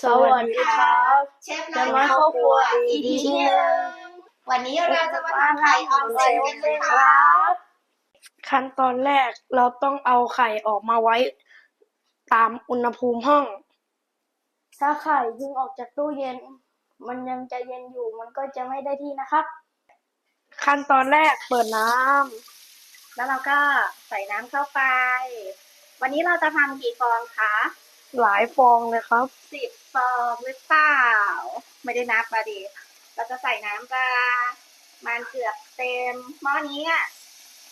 สวัสดีครับเชฟน้อยครอบครัว EP ที่หนึ่งวันนี้เราจะมาทำไข่ออนเซนกันนะคะขั้นตอนแรกเราต้องเอาไข่ออกมาไว้ ตามอุณหภูมิห้อง ถ้าไข่ยิงออกจากตู้เย็น มันยังจะเย็นอยู่มันก็จะไม่ได้ที่นะครับ ขั้นตอนแรกเปิดน้ำแล้วเราก็ใส่น้ำเข้าไป วันนี้เราจะทำกี่ฟองคะ หลายฟองเลยครับ สิบฟองหรือเปล่า ไม่ได้นับมาดิเราจะใส่น้ำปลามันเกือบเต็มหม้อนี้อะ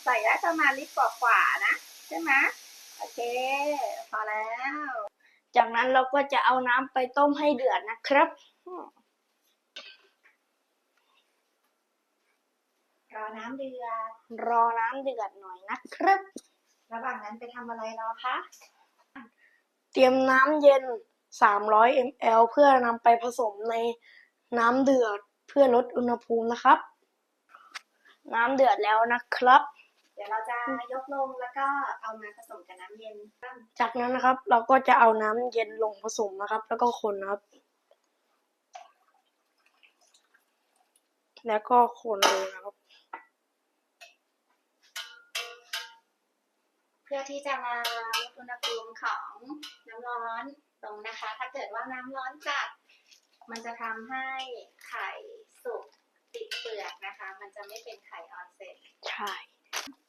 ใส่ได้ประมาณลิตรกว่าๆนะ ใช่ไหมโอเค พอแล้ว จากนั้นเราก็จะเอาน้ำไปต้มให้เดือดนะครับรอน้ำเดือด รอน้ำเดือดหน่อยนะครับ ระหว่างนั้นไปทำอะไรรอคะ เตรียมน้ำเย็น 300 ml เพื่อนำไปผสมในน้ำเดือดเพื่อลดอุณหภูมินะครับ น้ำเดือดแล้วนะครับ เดี๋ยวเราจะยกลงแล้วก็เอามาผสมกับน้ำเย็น จากนั้นนะครับเราก็จะเอาน้ำเย็นลงผสมนะครับ แล้วก็คนนะครับ แล้วก็คนเลยนะครับ เพื่อที่จะมาลดอุณหภูมิของน้ำ ร้อนลงนะคะ ถ้าเกิดว่าน้ำร้อนจัด มันจะทำให้ไข่สุกติดเปลือกนะคะ มันจะไม่เป็นไข่ออนเซ็นใช่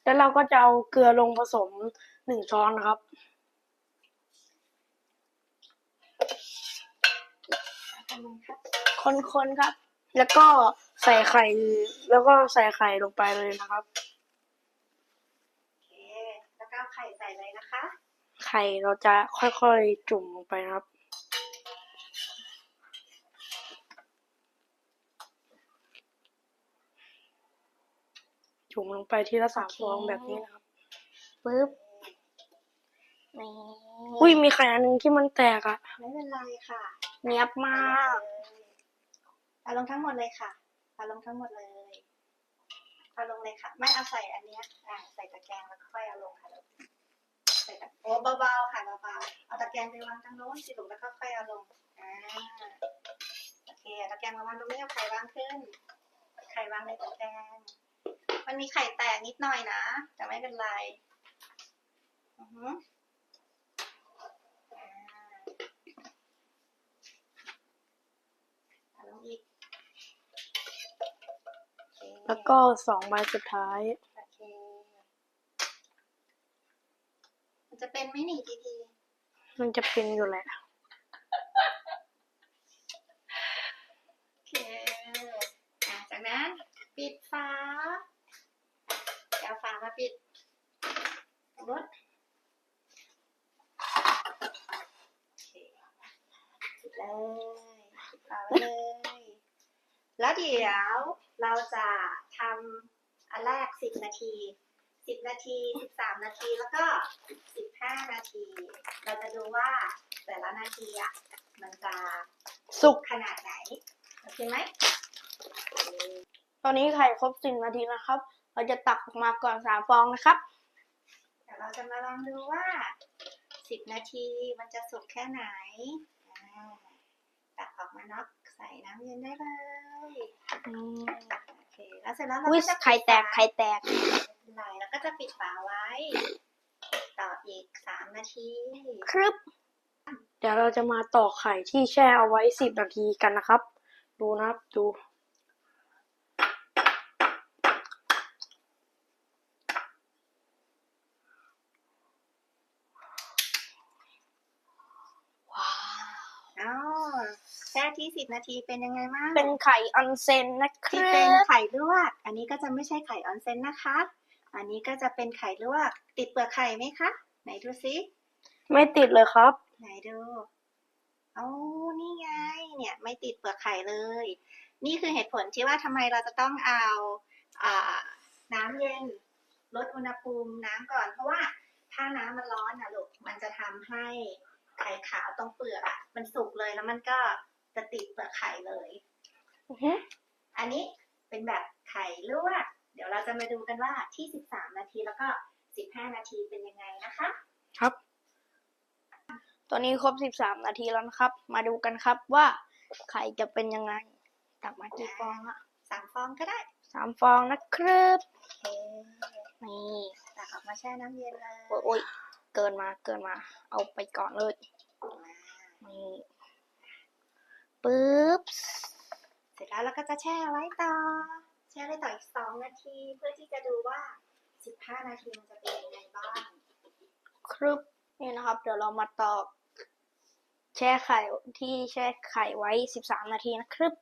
แล้วเราก็จะเอาเกลือลงผสมหนึ่งช้อนนะครับทำไมคะคนๆครับ แล้วก็ใส่ไข่ แล้วก็ใส่ไข่ลงไปเลยนะครับ โอเค แล้วก็เอาไข่ใส่เลยนะคะ ไข่เราจะค่อยๆจุ่มลงไปนะครับ จุ่มลงไปทีละสามโอเคฟองแบบนี้นะครับปึ๊บนี่อุ้ยมีไข่อันหนึงที่มันแตกอะไม่เป็นไรค่ะเนียบมากเอาลงทั้งหมดเลยค่ะเอาลงทั้งหมดเลยเอาลงเลยค่ะ ไม่เอาใส่อันเนี้ยอ่าใส่ตะแกรงแล้วค่อยเอาลงค่ะลูกใส่ตะ โอ้เบาๆค่ะเบาๆเอาตะแกรงไปวางตรงโน้นสิลูกแล้วก็ค่อยเอาลงอ่าโอเคตะแกรงมาวางตรงนี้เอาไข่วางขึ้น ไข่วางในตะแกรงมันมีไข่แตกนิดหน่อยนะ แต่ไม่เป็นไรอือฮึอ่าเอาลงอีกแล้วก็สองใบสุดท้าย โอเค มัน จะเป็นไหมหนีทีทีมันจะเป็นอยู่แหละโอเคอะจากนั้น ปิดฝาเอาฝามาปิดรถโอเคปิดเลยปิดฝาไว้เลย แล้วเดี๋ยวเราจะทำอันแรกสิบนาที สิบนาทีสิบสามนาทีแล้วก็สิบห้านาที เราจะดูว่าแต่ละนาทีอะมันจะสุกขนาดไหนโอเคไหมตอนนี้ไข่ครบสิบนาทีนะครับ เราจะตักออกมาก่อนสามฟองนะครับเดี๋ยวเราจะมาลองดูว่าสิบนาทีมันจะสุกแค่ไหนอ่าตักออกมาน็อกใส่น้ำเย็นได้เลยอืมโอเคแล้วเสร็จแล้วเราอุ้ยก็จะไข่แตกไข่แตก ไม่เป็นไรแล้วก็จะปิดฝาไว้ ต่ออีกสามนาทีครับ เดี๋ยวเราจะมาต่อกไข่ที่แช่เอาไว้สิบนาทีกันนะครับ ดูนะครับดูว้าวอ๋อแช่ที่สิบนาทีเป็นยังไงบ้างเป็นไข่ออนเซ็นนะคที่รัเป็นบไข่ลวกอันนี้ก็จะไม่ใช่ไข่ออนเซ็นนะคะ อันนี้ก็จะเป็นไข่ลวก ติดเปลือกไข่ไหมคะ ไหนดูซิไม่ติดเลยครับ ไหนดูโอ้นี่ไง เนี่ย ไม่ติดเปลือกไข่เลย นี่คือเหตุผลที่ว่าทำไมเราจะต้องเอาอ่าน้ำเย็นลดอุณหภูมิน้ำก่อน เพราะว่าถ้าน้ำมันร้อนนะลูก มันจะทำให้ไข่ขาวตรงเปลือกอะมันสุกเลยแล้วมันก็จะติดเปลือกไข่เลยอือฮึอันนี้เป็นแบบไข่ลวก เดี๋ยวเราจะมาดูกันว่าที่ 13 นาทีแล้วก็ 15 นาทีเป็นยังไงนะคะ ครับ ตอนนี้ครบสิบสามนาทีแล้วนะครับ มาดูกันครับว่าไข่จะเป็นยังไง ตักมากี่ฟองอะสามฟองก็ได้สามฟองนะครับโอเคนี่ตักออกมาแช่น้ำเย็นเลยโอ้ยโอ้ยเกินมาเกินมา เอาไปก่อนเลยมานี่ปึ๊บเสร็จแล้วเราก็จะแช่ไว้ต่อ แช่ไว้ต่ออีกสองนาทีเพื่อที่จะดูว่าสิบห้านาทีมันจะเป็นยังไงบ้างครึบนี่นะครับ เดี๋ยวเรามาตอกแช่ไข่ที่แช่ไข่ไว้สิบสามนาทีนะครับ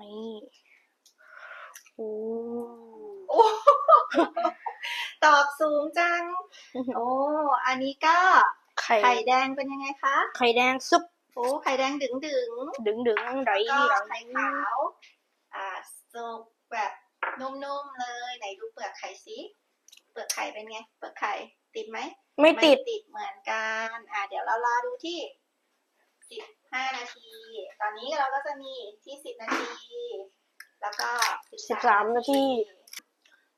นี่โอ้โอ้ตอบสูงจัง โอ้ อันนี้ก็ไข่ไข่แดงเป็นยังไงคะ ไข่แดงซุป โอ้ไข่แดงดึงดึงดึงดึงๆไดๆก็ไดไข่ขาว อ่าสุกแบบนุ่มๆเลยไหนดูเปลือกไข่สิเปลือกไข่เป็นไง เปลือกไข่ติดไหมไม่ติดติดเหมือนกัน อ่า เดี๋ยวเรารอดูที่สิบห้านาที ตอนนี้เราก็จะมีที่สิบนาที แล้วก็13นาที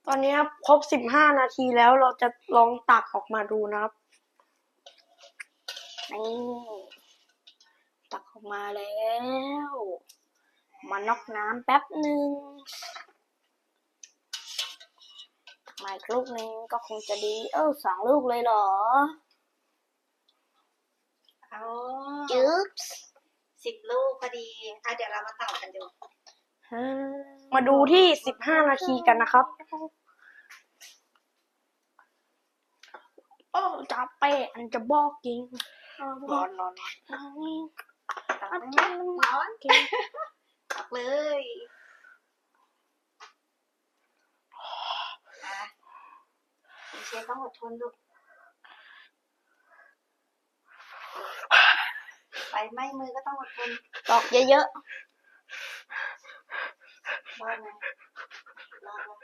ตอนนี้ครบสิบห้านาทีแล้วเราจะลองตักออกมาดูนะครับนี่ ตักออกมาแล้ว มานอกน้ำแป๊บหนึ่งตักมาอีกลูกหนึงก็คงจะดี เออสองลูกเลยเหรอเอาจึ๊บสิบลูกพอดีอะเดี๋ยวเรามาต่อกันดู มาดูที่สิบห้านาทีกันนะครับ โอ้จะเป๊ะอันจะบอกจริงร้อนร้อนร้อน ต่อได้ไหมร้อนตักเลยอะคุณเชฟต้องอดทนลูกไฟไหม้มือก็ต้องอดทนตอกเยอะรอดไหมรอดไหมๆ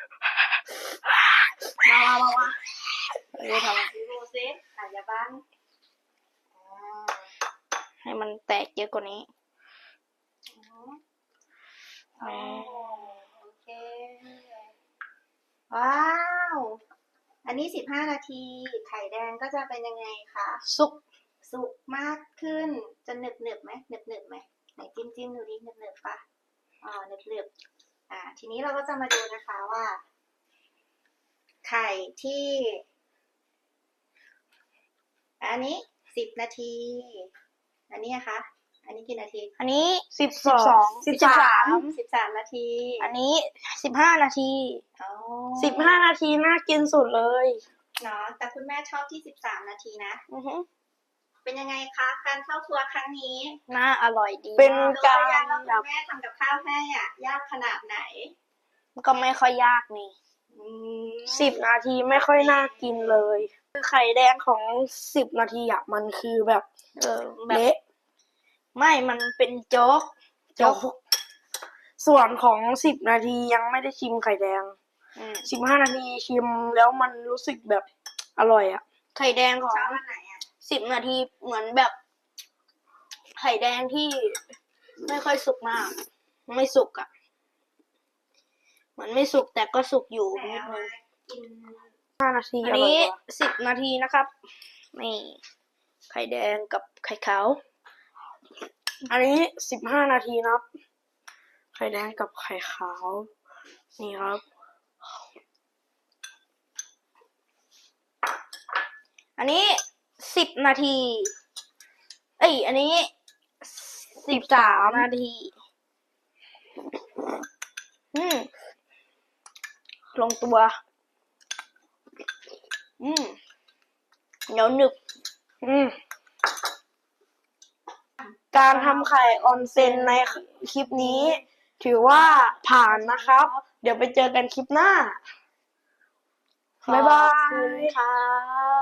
มามามามาเออทดูซิอาจจะบ้างอ่าำ ให้มันแตกเยอะกว่านี้อืมโอ้โอเค ว้าว อันนี้สิบห้านาที ไข่แดงก็จะเป็นยังไงคะซุปสุกมากขึ้น จะหนึบหนึบๆไหมหนึบหนึบๆไหมไหนจิ้มจิ้มๆดูดิหนึบหนึบๆปะอ๋อหนึบหนึบๆอ่า ทีนี้เราก็จะมาดูนะคะว่า ไข่ที่ อันนี้สิบนาที อันนี้นะคะ อันนี้กี่นาทีอันนี้สิบสองสิบสามสิบสามนาที อันนี้สิบห้านาทีอ๋อสิบห้านาทีน่ากินสุดเลยเนาะแต่คุณแม่ชอบที่สิบสามนาทีนะอือฮึเป็นยังไงคะการเข้าครัวครั้งนี้น่าอร่อยดีเป็นมากการยังว่าคุณแม่ทำกับข้าวให้อะ ยากขนาดไหน ก็ไม่ค่อยยากนี่อืมสิบนาทีไม่ค่อยน่ากินเลย คือไข่แดงของสิบนาทีอะมันคือแบบเออเละไม่มันเป็นโจ๊กโจ๊กส่วนของสิบนาทียังไม่ได้ชิมไข่แดงอืมสิบห้านาทีชิมแล้วมันรู้สึกแบบอร่อยอะไข่แดงของชอบอันไหนอะสิบนาทีเหมือนแบบ ไข่แดงที่ไม่ค่อยสุกมาก ไม่สุกอะเหมือนไม่สุกแต่ก็สุกอยู่ไหนนิดเอานึมางกิน ห้านาทีอันนี้สิบนาทีนะครับ นี่ไข่แดงกับไข่ขาว อันนี้สิบห้านาทีนะครับ ไข่แดงกับไข่ขาว นี่ครับ อันนี้สิบนาที เอ้ย อันนี้สิบสามนาที อืมลงตัว อืมเหนียวหนึบ อืม การทำไข่ออนเซนในคลิปนี้ ถือว่าผ่านนะครับ เดี๋ยวไปเจอกันคลิปหน้า บ๊ายบาขอบคุณยครับ